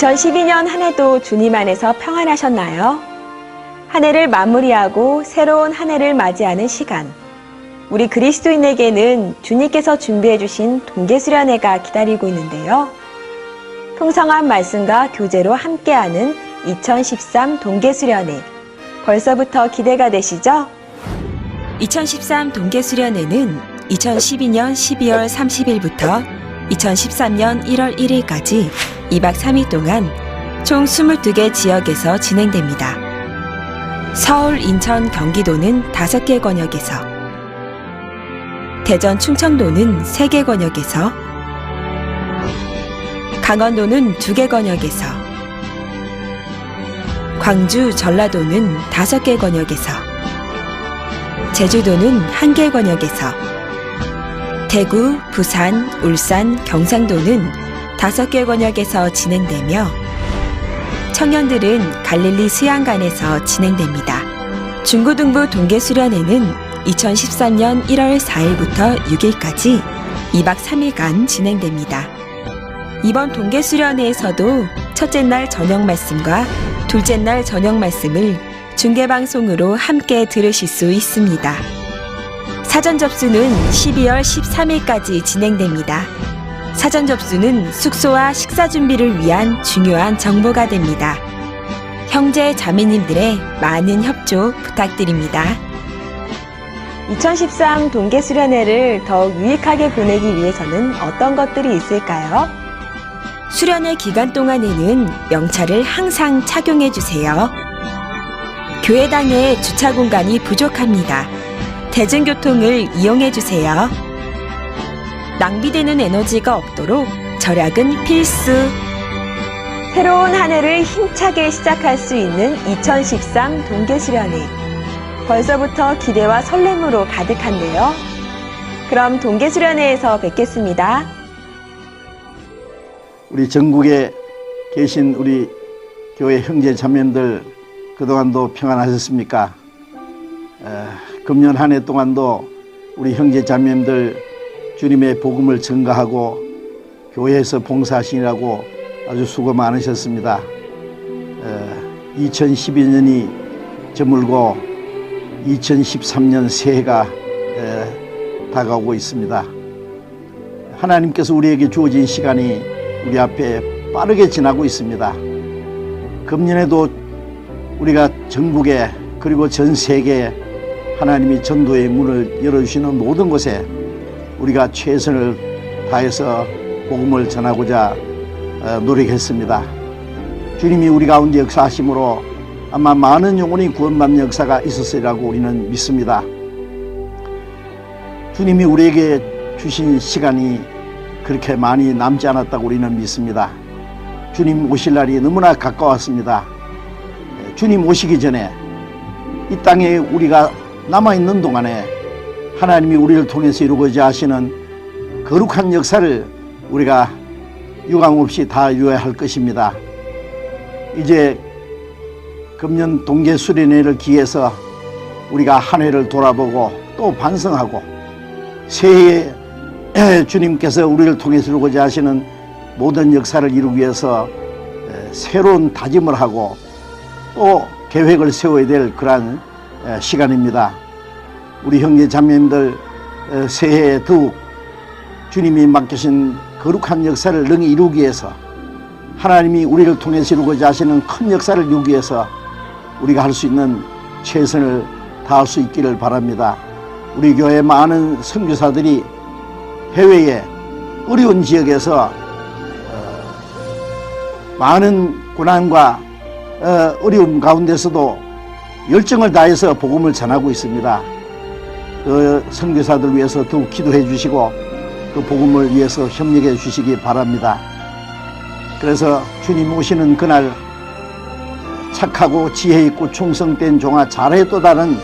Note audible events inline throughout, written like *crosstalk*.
2012년 한 해도 주님 안에서 평안하셨나요? 한 해를 마무리하고 새로운 한 해를 맞이하는 시간. 우리 그리스도인에게는 주님께서 준비해 주신 동계 수련회가 기다리고 있는데요. 풍성한 말씀과 교제로 함께하는 2013 동계 수련회. 벌써부터 기대가 되시죠? 2013 동계 수련회는 2012년 12월 30일부터 2013년 1월 1일까지 2박 3일 동안 총 22개 지역에서 진행됩니다. 서울, 인천, 경기도는 5개 권역에서 대전, 충청도는 3개 권역에서 강원도는 2개 권역에서 광주, 전라도는 5개 권역에서 제주도는 1개 권역에서 대구, 부산, 울산, 경상도는 다섯 개 권역에서 진행되며 청년들은 갈릴리 수양관에서 진행됩니다. 중고등부 동계 수련회는 2013년 1월 4일부터 6일까지 2박 3일간 진행됩니다. 이번 동계 수련회에서도 첫째 날 저녁 말씀과 둘째 날 저녁 말씀을 중계 방송으로 함께 들으실 수 있습니다. 사전 접수는 12월 13일까지 진행됩니다. 사전 접수는 숙소와 식사 준비를 위한 중요한 정보가 됩니다. 형제 자매님들의 많은 협조 부탁드립니다. 2013 동계 수련회를 더욱 유익하게 보내기 위해서는 어떤 것들이 있을까요? 수련회 기간 동안에는 명찰을 항상 착용해 주세요. 교회당의 주차 공간이 부족합니다. 대중교통을 이용해 주세요. 낭비되는 에너지가 없도록 절약은 필수. 새로운 한 해를 힘차게 시작할 수 있는 2013 동계수련회. 벌써부터 기대와 설렘으로 가득한데요. 그럼 동계수련회에서 뵙겠습니다. 우리 전국에 계신 우리 교회 형제 자매들 그동안도 평안하셨습니까? 에, 금년 한 해 동안도 우리 형제 자매들 주님의 복음을 증가하고 교회에서 봉사하시느라고 아주 수고 많으셨습니다. 2012년이 저물고 2013년 새해가 에, 다가오고 있습니다. 하나님께서 우리에게 주어진 시간이 우리 앞에 빠르게 지나고 있습니다. 금년에도 우리가 전국에 그리고 전 세계에 하나님이 전도의 문을 열어주시는 모든 곳에 우리가 최선을 다해서 복음을 전하고자 어, 노력했습니다. 주님이 우리 가운데 역사하심으로 아마 많은 영혼이 구원받는 역사가 있었으리라고 우리는 믿습니다. 주님이 우리에게 주신 시간이 그렇게 많이 남지 않았다고 우리는 믿습니다. 주님 오실 날이 너무나 가까웠습니다. 주님 오시기 전에 이 땅에 우리가 남아있는 동안에 하나님이 우리를 통해서 이루고자 하시는 거룩한 역사를 우리가 유감없이 다 이루어야 할 것입니다. 이제 금년 동계 수련회를 기해서 우리가 한 해를 돌아보고 또 반성하고 새해에 *clears throat* 주님께서 우리를 통해서 이루고자 하시는 모든 역사를 이루기 위해서 새로운 다짐을 하고 또 계획을 세워야 될 그러한 시간입니다. 우리 형제 자매님들 새해에 더욱 주님이 맡기신 거룩한 역사를 능히 이루기 위해서 하나님이 우리를 통해서 이루고자 하시는 큰 역사를 이루기 위해서 우리가 할 수 있는 최선을 다할 수 있기를 바랍니다. 우리 교회 많은 선교사들이 해외에 어려운 지역에서 많은 고난과 어, 어려움 가운데서도 열정을 다해서 복음을 전하고 있습니다. 그 선교사들 위해서 더욱 기도해 주시고 그 복음을 위해서 협력해 주시기 바랍니다. 그래서 주님 오시는 그날 착하고 지혜 있고 충성된 종아 잘했도다는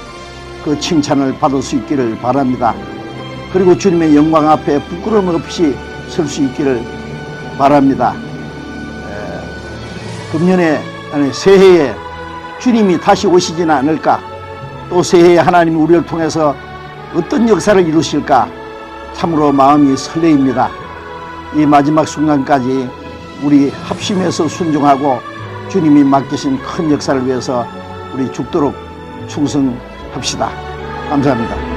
그 칭찬을 받을 수 있기를 바랍니다. 그리고 주님의 영광 앞에 부끄러움 없이 설 수 있기를 바랍니다. 에, 금년에 아니 새해에 주님이 다시 오시지는 않을까? 또 새해에 하나님이 우리를 통해서 어떤 역사를 이루실까? 참으로 마음이 설레입니다. 이 마지막 순간까지 우리 합심해서 순종하고 주님이 맡기신 큰 역사를 위해서 우리 죽도록 충성합시다. 감사합니다.